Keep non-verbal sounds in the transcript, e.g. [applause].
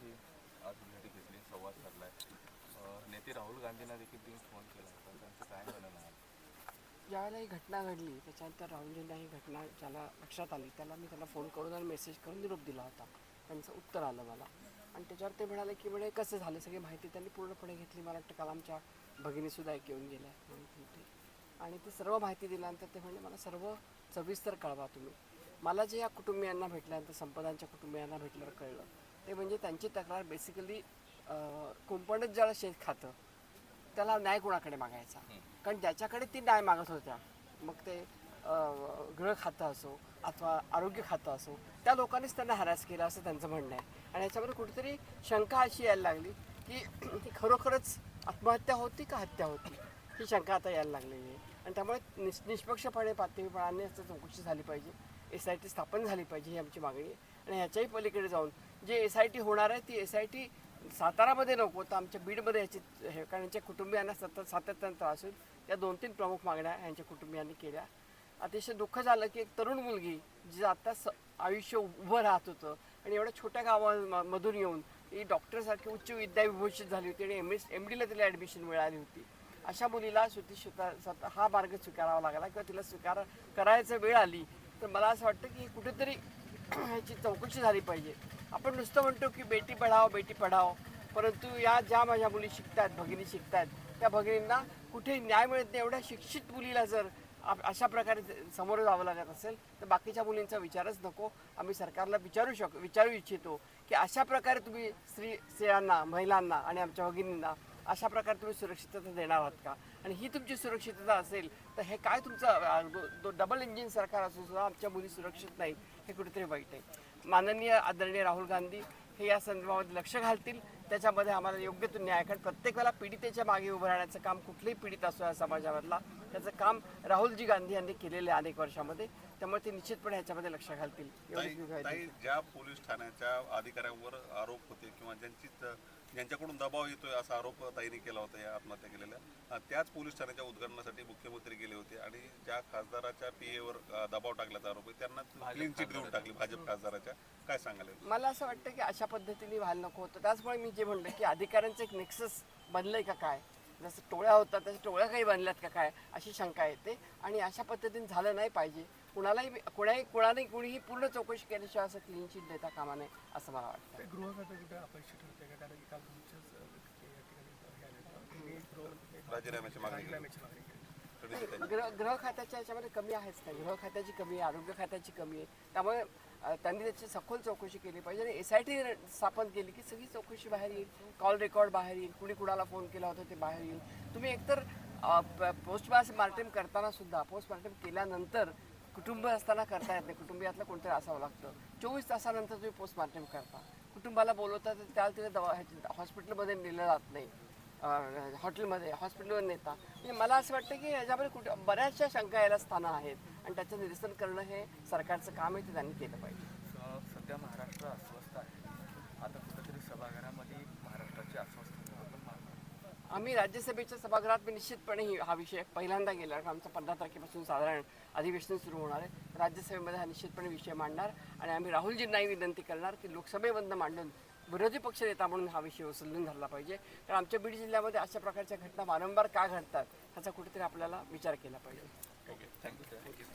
त्यांची आज भेट घेतली संवाद साधला आहे नेते राहुल गांधींना देखील तुम्ही फोन केला होता. त्यांचं काय म्हणणं आहे? ज्यावेळेला ही घटना घडली. त्याच्यानंतर राहुलजींना ही घटना ज्याला लक्षात आली त्याला मी त्याला फोन करून आणि मेसेज करून निरोप दिला होता. त्यांचं उत्तर आलं मला. आणि त्याच्यावर ते म्हणाले की म्हणे कसं झालं? सगळी माहिती त्यांनी पूर्णपणे घेतली. मला वाटतं काल आमच्या भगिनीसुद्धा एक येऊन गेल्या. म्हणून आणि ती सर्व माहिती दिल्यानंतर ते म्हणजे मला सर्व सविस्तर कळवा तुम्ही. मला जे या कुटुंबियांना भेटल्यानंतर संपदांच्या कुटुंबियांना भेटल्यावर कळलं. ते म्हणजे त्यांची तक्रार बेसिकली कुंपणच ज्याला शेत खातं त्याला न्याय कोणाकडे मागायचा? कारण ज्याच्याकडे ती न्याय मागत होत्या मग ते गृह खातं असो अथवा आरोग्य खातं असो त्या लोकांनीच त्यांना हॅरास केला असं त्यांचं म्हणणं आहे. आणि याच्यामध्ये कुठेतरी शंका अशी यायला लागली की [clears throat] ती खरोखरच आत्महत्या होती का हत्या होती? ही शंका आता यायला लागलेली आहे. आणि त्यामुळे निष निष्पक्षपणे पातळीपणाने चौकशी झाली पाहिजे. एस आय टी स्थापन झाली पाहिजे ही आमची मागणी आहे. आणि ह्याच्याही पलीकडे जाऊन जे एस आय टी होणार आहे ती एस आय टी सातारामध्ये नको तर आमच्या बीडमध्ये याची हे कारण यांच्या कुटुंबियांना सतत सातत्यानं त्रास होईल. या दोन तीन प्रमुख मागण्या यांच्या कुटुंबियांनी केल्या. अतिशय दुःख झालं की एक तरुण मुलगी जी आता स आयुष्य उभं राहत होतं आणि एवढ्या छोट्या गावामधून येऊन ही डॉक्टरसारखी उच्च विद्याविभूषित झाली होती आणि एम एस एम डीला तिला ॲडमिशन मिळाली होती. अशा मुलीला शेवटी स्वतः स्वतः हा मार्ग स्वीकारावा लागला किंवा तिला स्वीकार करायचं वेळ आली. तर मला असं वाटतं की कुठेतरी ह्याची चौकशी झाली पाहिजे. आपण नुसतं म्हणतो की बेटी पढाओ बेटी पढाओ. परंतु या ज्या माझ्या मुली शिकतात भगिनी शिकतात त्या भगिनींना कुठे न्याय मिळत नाही. एवढ्या शिक्षित मुलीला जर आप- अशा प्रकारे समोर जावं लागत असेल तर बाकीच्या मुलींचा विचारच नको. आम्ही सरकारला विचारू शक विचारू इच्छितो की अशा प्रकारे तुम्ही स्त्री स्त्रियांना महिलांना आणि आमच्या भगिनींना अशा प्रकारे तुम्ही सुरक्षितता देणार आहात का? आणि ही तुमची सुरक्षितता असेल तर हे काय तुमचं डबल इंजिन सरकार असून सुद्धा आमच्या मुली सुरक्षित नाही हे कुठेतरी वाईट आहे. माननीय आदरणीय राहुल गांधी हे या संदर्भामध्ये लक्ष घालतील. त्याच्यामध्ये आम्हाला योग्य तो न्याय कारण प्रत्येक वेळेला पीडितेच्या मागे उभं राहण्याचं काम कुठलेही पीडित असो या समाजामधला त्याचं काम राहुलजी गांधी यांनी केलेलं आहे अनेक वर्षामध्ये. त्यामुळे ते निश्चितपणे ह्याच्यामध्ये लक्ष घालतील. ज्या पोलीस ठाण्याच्या अधिकाऱ्यांवर आरोप होते किंवा ज्यांची ज्यांच्याकडून दबाव येतोय असा आरोप ताईने केला होता या आत्महत्या केलेल्या त्याच पोलीस ठाण्याच्या उद्घाटनासाठी मुख्यमंत्री गेले होते आणि ज्या खासदाराच्या पीएवर दबाव टाकल्याचा आरोप आहे त्यांना क्लीन चिट देऊन टाकली भाजप खासदाराच्या. काय सांगाल मला असं वाटतं की अशा पद्धतीने व्हायला नको होतं. त्याचमुळे मी जे म्हणलं की अधिकाऱ्यांचं एक नेक्सस बनलंय का काय? जसं टोळ्या होतात तशा टोळ्या काही बनल्यात का काय? अशी शंका येते. आणि अशा पद्धतीने झालं नाही पाहिजे. कुणालाही कोणाही कोणालाही कुणीही पूर्ण चौकशी केल्याशिवाय असं क्लीन शीट देता कामा नये असं मला वाटतं. हे राजीनाम्याची मागणी केली. ग्रह गृह गृह खात्याच्या याच्यामध्ये कमी आहेच नाही गृह खात्याची कमी आहे आरोग्य खात्याची कमी आहे. त्यामुळे अ, त्यांनी त्याची सखोल चौकशी केली पाहिजे आणि एस आय टी स्थापन केली की सगळी चौकशी बाहेर येईल. कॉल रेकॉर्ड बाहेर येईल. कुणी कुणाला फोन केला होता ते बाहेर येईल. तुम्ही एकतर पोस्टमार्टम करताना सुद्धा पोस्टमार्टम केल्यानंतर कुटुंब असताना करता येत नाही. कुटुंबियातलं कोणतरी असावं लागतं. चोवीस तासानंतर तुम्ही पोस्टमार्टम करता. कुटुंबाला बोलवता तर त्याला तिथे दवा ह्याची- हॉस्पिटलमध्ये नेलं जात नाही. हॉटेलमध्ये हॉस्पिटलवर नेता. म्हणजे मला असं वाटतं की याच्यामध्ये कुठे बऱ्याचशा शंका यायला स्थानं आहेत. आणि त्याचं निरसन करणं हे सरकारचं काम आहे ते त्यांनी केलं पाहिजे. सध्या महाराष्ट्र अस्वस्थ आहे. आता कुठेतरी सभागृहामध्ये महाराष्ट्राची पाहतो आम्ही राज्यसभेच्या सभागृहात मी निश्चितपणे ही- हा विषय पहिल्यांदा गेला. कारण आमचं पंधरा तारखेपासून साधारण अधिवेशन सुरू होणार आहे. राज्यसभेमध्ये हा निश्चितपणे विषय मांडणार. आणि आम्ही राहुलजींनाही विनंती करणार की लोकसभेमधनं मांडून विरोधी पक्षनेता म्हणून हा विषय उचलून धरला पाहिजे. कारण आमच्या बीड जिल्ह्यामध्ये अशा प्रकारच्या घटना वारंवार का घडतात ह्याचा कुठेतरी आपल्याला विचार केला पाहिजे. Okay thank you thank you